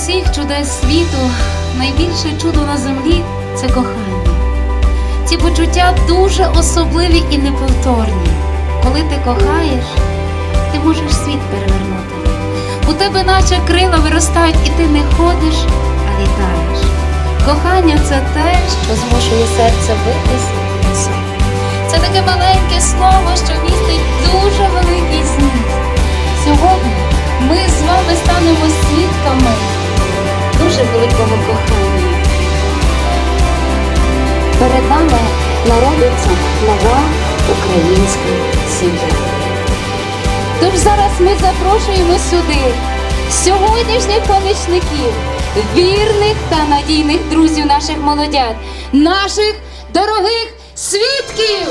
всіх чудес світу найбільше чудо на землі це кохання. Ці почуття дуже особливі і неповторні. Коли ти кохаєш, ти можеш світ перевернути. У тебе наче крила виростають, і ти не ходиш, а літаєш. Кохання це те, що змушує серце битись високо. Це таке маленьке слово, що містить дуже великий зміст. Сьогодні ми з вами станемо свідками дуже великого кохання. Перед нами народиться нова українська сім'я. Тож зараз ми запрошуємо сюди сьогоднішніх помічників, вірних та надійних друзів наших молодят, наших дорогих свідків.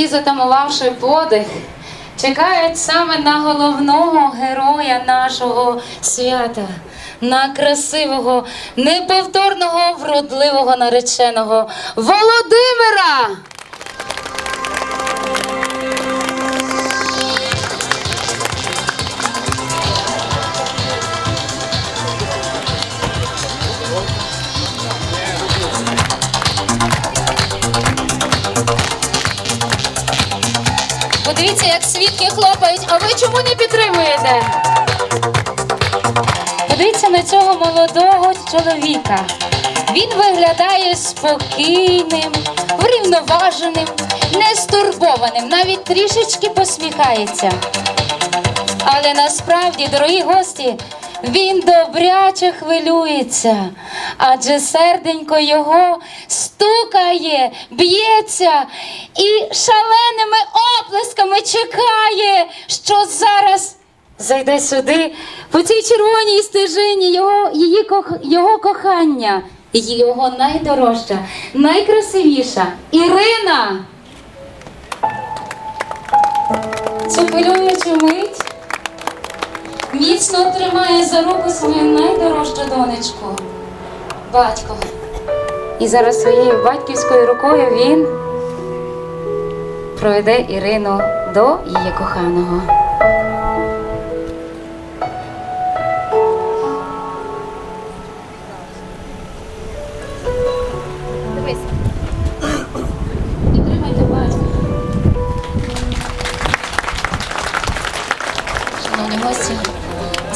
Всі затамувавши подих, чекають саме на головного героя нашого свята, на красивого, неповторного, вродливого нареченого Володимира. Подивіться, як свідки хлопають, а ви чому не підтримуєте? Подивіться на цього молодого чоловіка. Він виглядає спокійним, врівноваженим, нестурбованим, навіть трішечки посміхається. Але насправді, дорогі гості, він добряче хвилюється, адже серденько його стукає, б'ється і шаленими оплесками чекає, що зараз зайде сюди по цій червоній стежині його, її, його кохання, його найдорожча, найкрасивіша Ірина. Цю хвилюючу мить міцно тримає за руку свою найдорожчу донечку, батько. І зараз своєю батьківською рукою він проведе Ірину до її коханого.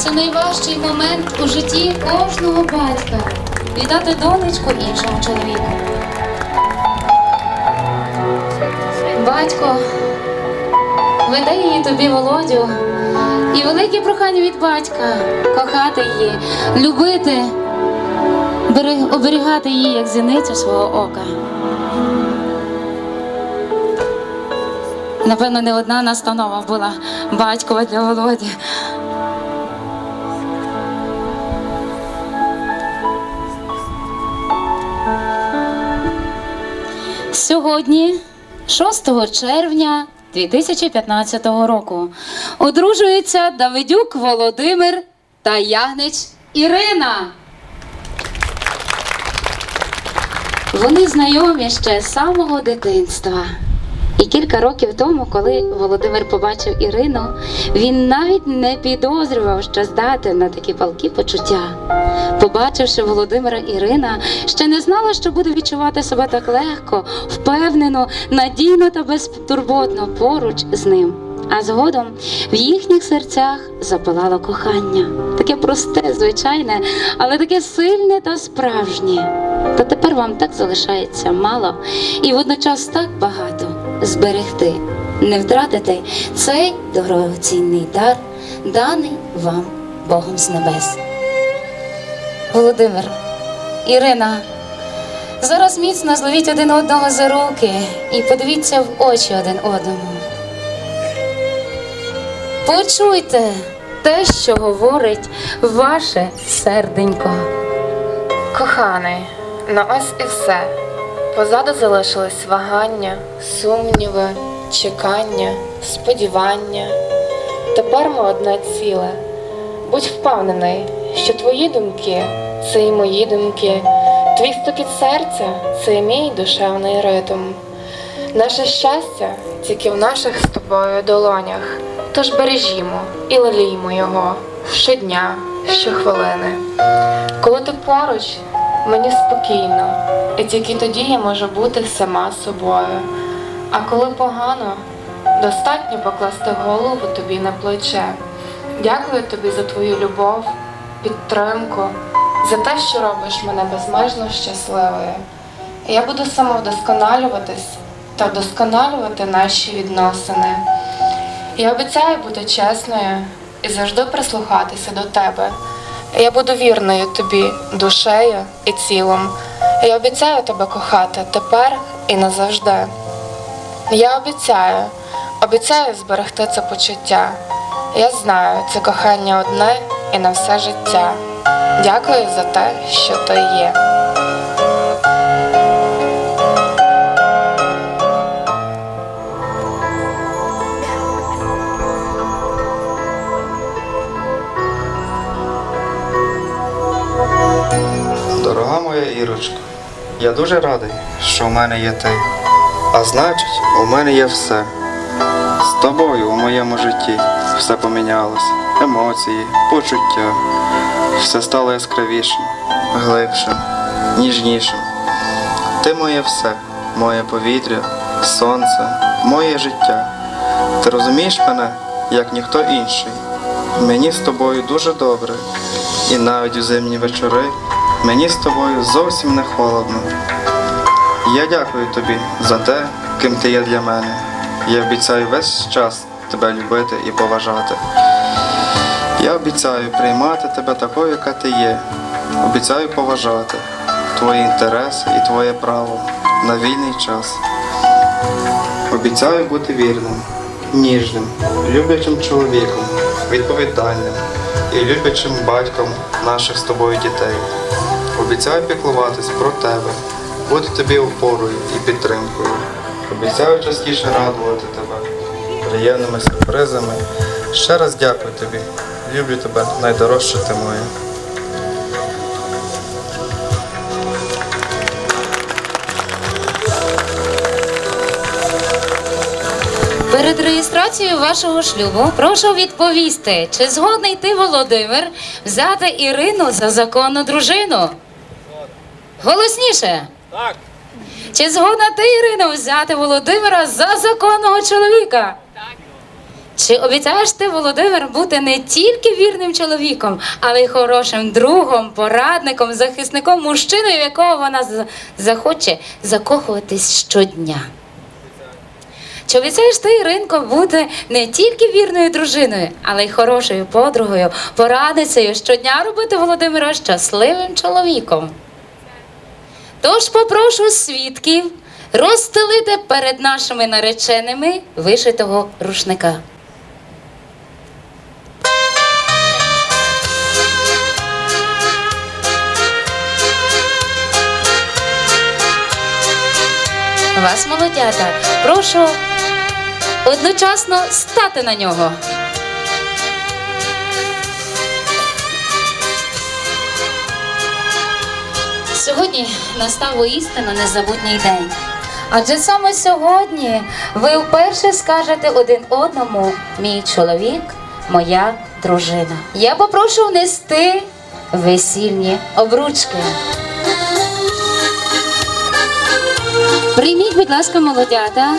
Це найважчий момент у житті кожного батька віддати донечку іншому чоловіку. Батько веде її тобі Володю, і велике прохання від батька кохати її, любити, оберігати її як зіницю свого ока. Напевно, не одна настанова була батькова для Володі. Сьогодні, 6 червня 2015 року, одружуються Давидюк Володимир та Ягнич Ірина. Вони знайомі ще з самого дитинства. І кілька років тому, коли Володимир побачив Ірину, він навіть не підозрював, що здатен на такі палкі почуття. Побачивши Володимира Ірина, ще не знала, що буде відчувати себе так легко, впевнено, надійно та безтурботно поруч з ним. А згодом в їхніх серцях запалало кохання, таке просте, звичайне, але таке сильне та справжнє. Та тепер вам так залишається мало і водночас так багато зберегти, не втратити цей дорогоцінний дар, даний вам Богом з небес. Володимир, Ірина, зараз міцно зловіть один одного за руки і подивіться в очі один одному. Почуйте те, що говорить ваше серденько. Коханий, на ось і все. Позаду залишились вагання, сумніви, чекання, сподівання. Тепер ми одне ціле. Будь впевнений, що твої думки це і мої думки, Твій стукіт серця це і мій душевний ритм. Наше щастя тільки в наших з тобою долонях. Тож бережімо і леліймо його щодня, щохвилини. Коли ти поруч, мені спокійно, і тільки тоді я можу бути сама собою. А коли погано, достатньо покласти голову тобі на плече. Дякую тобі за твою любов, підтримку, за те, що робиш мене безмежно щасливою. Я буду самовдосконалюватись та вдосконалювати наші відносини. Я обіцяю бути чесною і завжди прислухатися до тебе. Я буду вірною тобі душею і цілом. Я обіцяю тебе кохати тепер і назавжди. Я обіцяю, обіцяю зберегти це почуття. Я знаю, це кохання одне і на все життя. Дякую за те, що ти є. Моя Ірочко, я дуже радий, що в мене є ти. А значить, у мене є все. З тобою у моєму житті все помінялось. Емоції, почуття. Все стало яскравішим, глибшим, ніжнішим. Ти моє все, моє повітря, сонце, моє життя. Ти розумієш мене, як ніхто інший. Мені з тобою дуже добре, і навіть у зимні вечори мені з тобою зовсім не холодно. Я дякую тобі за те, ким ти є для мене. Я обіцяю весь час тебе любити і поважати. Я обіцяю приймати тебе такою, яка ти є. Обіцяю поважати твої інтереси і твоє право на вільний час. Обіцяю бути вірним, ніжним, люблячим чоловіком, відповідальним і люблячим батьком наших з тобою дітей. Обіцяю піклуватись про тебе, бути тобі опорою і підтримкою. Обіцяю частіше радувати тебе приємними сюрпризами. Ще раз дякую тобі. Люблю тебе, найдорожче ти моя. Перед реєстрацією вашого шлюбу прошу відповісти, чи згодний ти, Володимир, взяти Ірину за законну дружину? Голосніше. Так, Чи згодна ти, Ірино, взяти Володимира за законного чоловіка? Так. Чи обіцяєш ти, Володимир, бути не тільки вірним чоловіком, але й хорошим другом, порадником, захисником, мужчиною, в якого вона захоче закохуватись щодня? Чи обіцяєш ти, Іринко, бути не тільки вірною дружиною, але й хорошою подругою, порадницею, щодня робити Володимира щасливим чоловіком? Тож попрошу свідків розстелити перед нашими нареченими вишитого рушника. Вас, молодята, прошу одночасно стати на нього. Сьогодні настав воістину незабутній день. Адже саме сьогодні ви вперше скажете один одному мій чоловік, моя дружина. Я попрошу внести весільні обручки. Прийміть, будь ласка, молодята.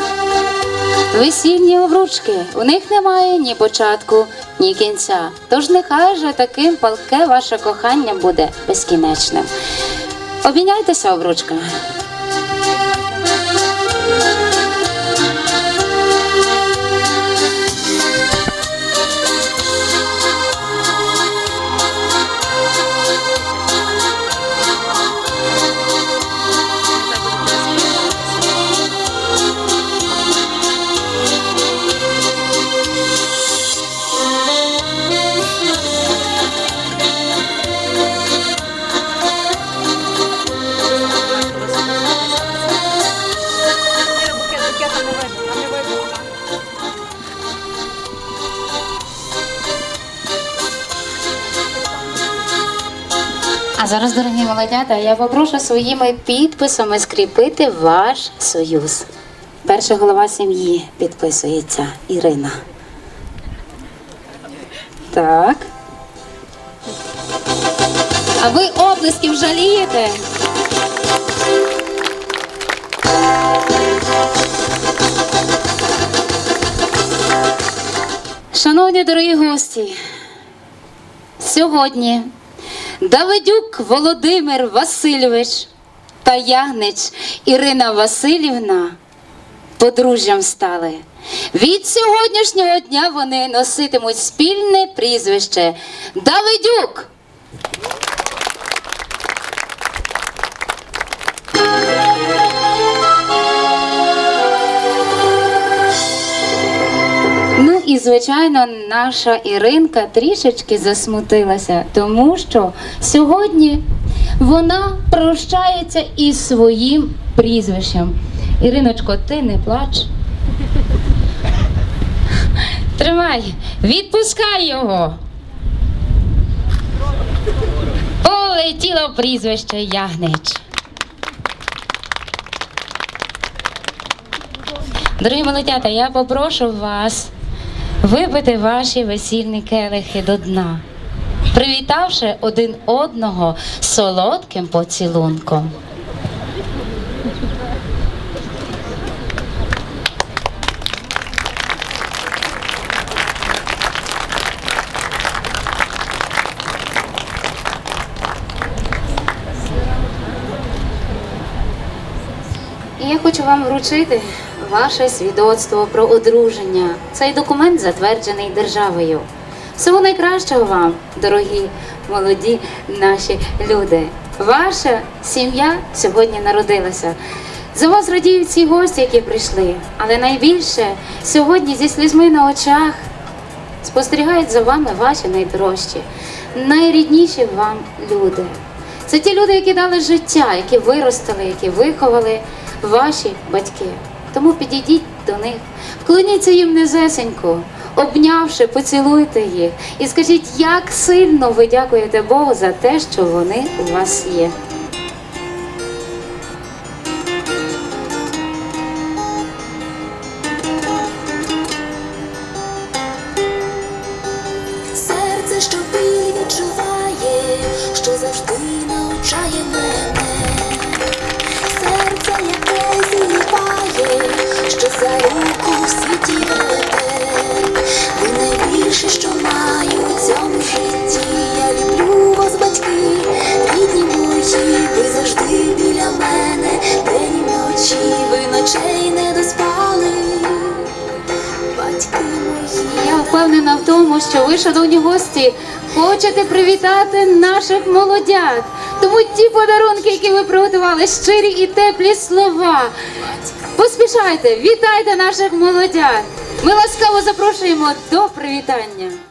Весільні обручки. У них немає ні початку, ні кінця. Тож нехай же таким палке ваше кохання буде безкінечним. Обміняйтеся обручками. Молодята, я попрошу своїми підписами скріпити ваш союз. Перша голова сім'ї підписується Ірина. Так. А ви оплесків жалієте? Шановні дорогі гості, сьогодні Давидюк Володимир Васильович та Ягнич Ірина Васильівна подружжям стали. Від сьогоднішнього дня вони носитимуть спільне прізвище Давидюк. І звичайно, наша Іринка трішечки засмутилася, тому що сьогодні вона прощається із своїм прізвищем. Іриночко, ти не плач. Тримай, відпускай його. Полетіло прізвище Ягнич. Дорогі молодята, я попрошу вас випити ваші весільні келихи до дна, привітавши один одного солодким поцілунком. Я хочу вам вручити ваше свідоцтво про одруження. Цей документ затверджений державою. Всього найкращого вам, дорогі молоді наші люди. Ваша сім'я сьогодні народилася. За вас радіють всі гості, які прийшли, але найбільше сьогодні зі слізьми на очах спостерігають за вами ваші найдорожчі, найрідніші вам люди. Це ті люди, які дали життя, які виростили, які виховали ваші батьки. Тому підійдіть до них, вклоніться їм низесенько, обнявши, поцілуйте їх. І скажіть, як сильно ви дякуєте Богу за те, що вони у вас є. В світі веде. Ви найбільше, що маю у цьому житті. Я люблю вас, батьки, рідні мої, ви завжди біля мене, день і ви ночей не доспали. Батьки мої. Я впевнена в тому, що ви, шановні гості, хочете привітати наших молодят. Тому ті подарунки, які ви приготували, щирі і теплі слова. Поспішайте, вітайте наших молодят. Ми ласкаво запрошуємо до привітання.